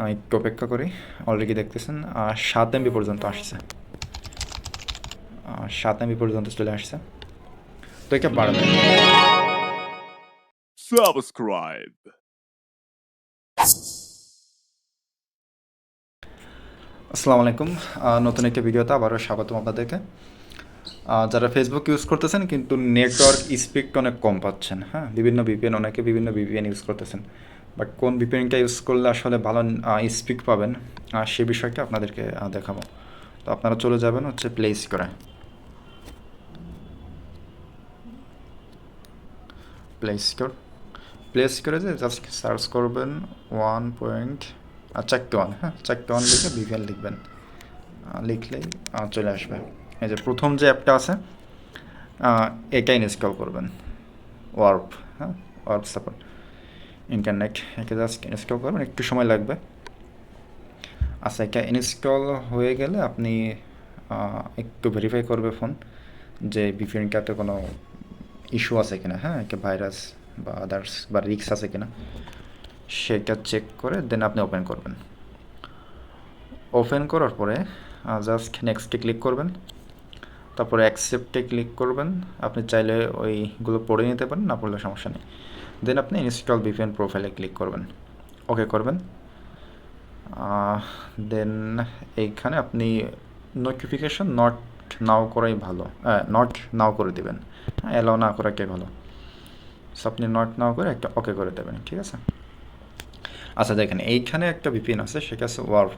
আমি একটু অপেক্ষা করি। অলরেডি দেখতেছেন সাত এমবি পর্যন্ত আসছে। সাত এমবি পর্যন্ত চলে আসছে। তো এটা বাড়বে Subscribe. আসসালামু আলাইকুম। নতুন একটা ভিডিওতে আবারও স্বাগতম আপনাদেরকে। যারা ফেসবুক ইউজ করতেছেন কিন্তু নেটওয়ার্ক স্পিড অনেক কম পাচ্ছেন হ্যাঁ? বিভিন্ন ভিপিএন অনেকে বিভিন্ন ভিপিএন ইউজ করতেছেন। বাট কোন ভিপিএনটা ইউজ করলে আসলে ভালো স্পিক পাবেন সে বিষয়টা আপনাদেরকে দেখাবো। তো আপনারা চলে যাবেন হচ্ছে প্লেস করে প্লে স্টোর প্লে স্টোরে যে জাস্ট সার্চ করবেন ওয়ান পয়েন্ট চারটে ওয়ান হ্যাঁ চারটে ওয়ান লিখে ভিভিএন লিখবেন। লিখলেই চলে আসবে। এই যে প্রথম যে অ্যাপটা আছে এটাই এটা ইনস্টল করবেন। ওয়ার্প হ্যাঁ ওয়ার্প সাপোর্ট ইন্টারনেট একে জাস্ট ইনস্টল করবেন, একটু সময় লাগবে। আচ্ছা এটা ইনস্টল হয়ে গেলে আপনি একটু ভেরিফাই করবে ফোন যে ভিপিএনটাতে কোনো ইস্যু আছে কিনা হ্যাঁ? একটা ভাইরাস বা আদার্স বা রিক্স আছে কিনা, সেটা চেক করে দেন আপনি ওপেন করবেন। ওপেন করার পরে জাস্ট নেক্সটে ক্লিক করবেন। তারপরে অ্যাকসেপ্টে ক্লিক করবেন। আপনি চাইলে ওইগুলো পড়ে নিতে পারেন, না পড়লে সমস্যা নেই। দেন আপনি ইনস্টল ভিপিএন প্রোফাইলে ক্লিক করবেন। ওকে করবেন। দেন এইখানে আপনি নোটিফিকেশন নট নাও করাই ভালো। নট নাও করে দেবেন। অ্যালাও না করাকে ভালো। সো আপনি নট নাও করে একটা ওকে করে দেবেন, ঠিক আছে? আচ্ছা দেখেন, এইখানে একটা ভিপিএন আছে, সেটা আছে ওয়ার্প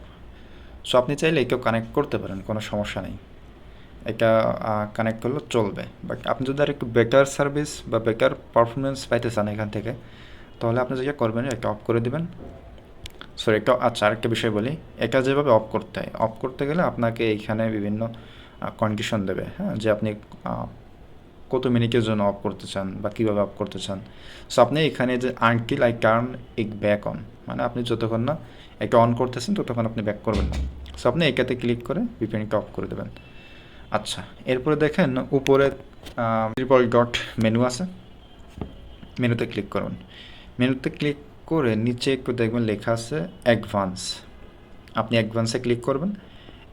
সো আপনি চাইলে একেও কানেক্ট করতে পারেন, কোনো সমস্যা নেই। এটা কানেক্ট করলে চলবে। বাট আপনি যদি আর একটু বেটার সার্ভিস বা বেটার পারফরমেন্স পাইতে চান এখান থেকে, তাহলে আপনি যেটা করবেন, এটা অফ করে দেবেন। সরি একটা আচ্ছা আরেকটা বিষয় বলি। এটা যেভাবে অফ করতে হয় অফ করতে গেলে আপনাকে এইখানে বিভিন্ন কন্ডিশন দেবে হ্যাঁ? যে আপনি কত মিনিটের জন্য অফ করতে চান বা কীভাবে অফ করতে চান। সো আপনি এখানে যে until I turn it back on মানে আপনি যতক্ষণ না এটা অন করতেছেন, ততক্ষণ আপনি ব্যাক করবেন না। সো আপনি এটাতে ক্লিক করে ভিপিএনটা অফ করে দেবেন। আচ্ছা এরপরে দেখেন উপরে ট্রিপল ডট মেনু আছে। মেনুতে ক্লিক করুন। মেনুতে ক্লিক করে নিচে একটু দেখবেন লেখা আছে অ্যাডভান্স আপনি অ্যাডভান্সে ক্লিক করবেন।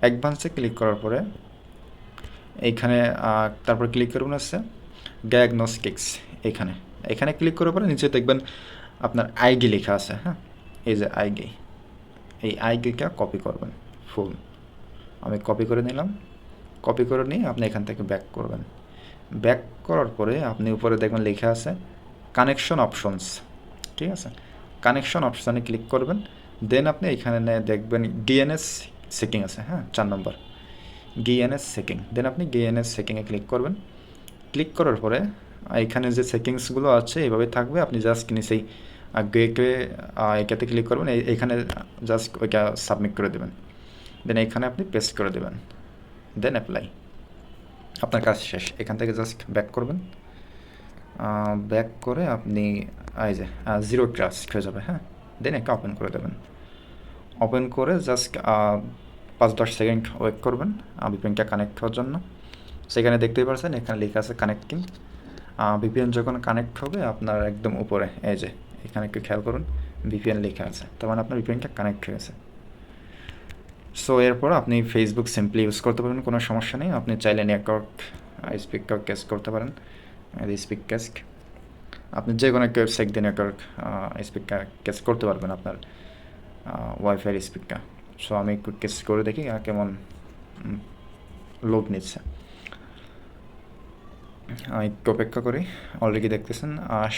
অ্যাডভান্সে ক্লিক করার পরে এইখানে তারপর ক্লিক করবেন হচ্ছে ডায়াগনস্টিক্স এখানে। এখানে ক্লিক করার পরে নিচে দেখবেন আপনার আইডি লেখা আছে হ্যাঁ? এই যে আইডি এই আইডিটা কপি করবেন ফুল আমি কপি করে নিলাম। কপি করে নিয়ে আপনি এখান থেকে ব্যাক করবেন। ব্যাক করার পরে আপনি উপরে দেখবেন লেখা আছে কানেকশন অপশনস ঠিক আছে? কানেকশন অপশানে ক্লিক করবেন দেন আপনি এখানে দেখবেন ডিএনএস সেকিং আছে হ্যাঁ চার নম্বর। ডিএনএস সেকিং দেন আপনি ডিএনএস সেকিংয়ে ক্লিক করবেন। ক্লিক করার পরে এখানে যে সেটিংসগুলো আছে এইভাবে থাকবে, আপনি জাস্ট নিচেই গেটওয়ে এটাতে ক্লিক করবেন এইখানে জাস্ট ওইটা সাবমিট করে দেবেন। দেন এইখানে আপনি পেস্ট করে দেবেন। দেন অ্যাপ্লাই আপনার কাজ শেষ। এখান থেকে জাস্ট ব্যাক করবেন। ব্যাক করে আপনি, এই যে জিরো ট্রাস্ট হয়ে যাবে হ্যাঁ? দেন একটা ওপেন করে দেবেন। ওপেন করে জাস্ট পাঁচ দশ সেকেন্ড ওয়েট করবেন ভিপিএনটা কানেক্ট হওয়ার জন্য। সেখানে দেখতেই পারছেন, এখানে লেখা আছে কানেক্টিং বিপিএন যখন কানেক্ট হবে, আপনার একদম উপরে, এই যে, এখানে একটু খেয়াল করুন বিপিএন লেখা আছে। তার মানে আপনার ভিপিএনটা কানেক্ট হয়ে গেছে। সো এরপর আপনি ফেসবুক সিম্পলি ইউজ করতে পারবেন, কোনো সমস্যা নেই। আপনি চাইলে নেটওয়ার্ক স্পিকার ক্যাশ করতে পারেন স্পিক ক্যাস্ক আপনি যে কোনো ওয়েবসাইট দিয়ে নেটওয়ার্ক স্পিকার ক্যাশ করতে পারবেন আপনার ওয়াইফাই স্পিকটা সো আমি একটু ক্যাশ করে দেখি কেমন লোড নিচ্ছে। একটু অপেক্ষা করি অলরেডি দেখতেছেন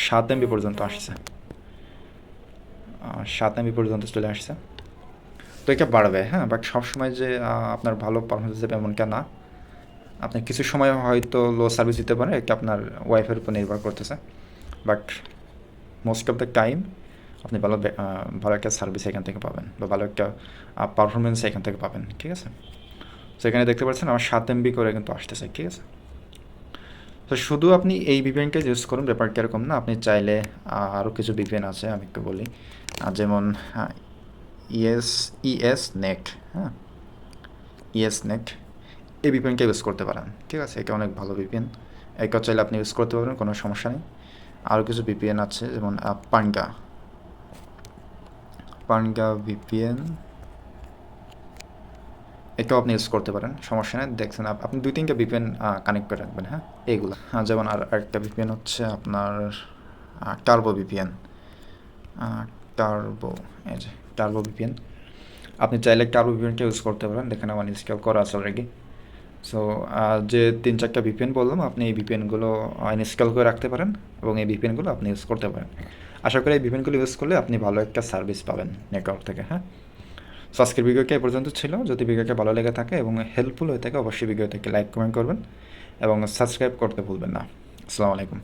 সাত এমবি পর্যন্ত আসছে। সাত এমবি পর্যন্ত চলে আসছে। তো এটা বাড়বে হ্যাঁ বাট সবসময় যে আপনার ভালো পারফরমেন্স দেবে এমনটা না। আপনি কিছু সময় হয়তো লো সার্ভিস দিতে পারে, এটা আপনার ওয়াইফের উপর নির্ভর করতেছে। But most of the time আপনি ভালো ভালো একটা সার্ভিস এখান থেকে পাবেন, বা ভালো একটা পারফরমেন্স এখান থেকে পাবেন, ঠিক আছে? তো এখানে দেখতে পাচ্ছেন আমার সাত এমবি করে কিন্তু আসতেছে, ঠিক আছে? তো শুধু আপনি এই ভিপিএনটা ইউজ করুন, ব্যাপারটা এরকম না, আপনি চাইলে আরও কিছু ভিপিএন আছে, আমি একটু বলি। যেমন ইএস ইএস নেট হ্যাঁ? ইএস নেট এই ভিপিএনটা ইউজ করতে পারেন, ঠিক আছে? এটা অনেক ভালো ভিপিএন এটা চাইলে আপনি ইউজ করতে পারবেন, কোনো সমস্যা নেই। আরও কিছু ভিপিএন আছে, যেমন পাঙ্গা পানগা। ভিপিএন এটাও আপনি ইউজ করতে পারেন, সমস্যা নেই। দেখছেন, আপ- আপনি দুই তিনটা ভিপিএন কানেক্ট করে রাখবেন হ্যাঁ? এইগুলো। হ্যাঁ যেমন, আর একটা ভিপিএন হচ্ছে আপনার টার্বো ভিপিএন টার্বো এই যে। টার্বো ভিপিএন আপনি চাইলে টার্বো ভিপিএনটা ইউজ করতে পারেন। দেখেন আমার ইনস্টল করা আছে অলরেডি সো যে তিন চারটা ভিপিএন বললাম, আপনি এই ভিপিএনগুলো ইনস্টল করে রাখতে পারেন এবং এই ভিপিএনগুলো আপনি ইউজ করতে পারেন। আশা করি এই ভিপিএনগুলো ইউজ করলে আপনি ভালো একটা সার্ভিস পাবেন নেটওয়ার্ক থেকে হ্যাঁ? সো আজকের ভিডিওটা এই পর্যন্ত ছিল। যদি ভিডিওটা ভালো লেগে থাকে এবং হেল্পফুল হয়ে থাকে, অবশ্যই ভিডিওটাকে লাইক কমেন্ট করবেন এবং সাবস্ক্রাইব করতে ভুলবেন না। আসসালামু আলাইকুম।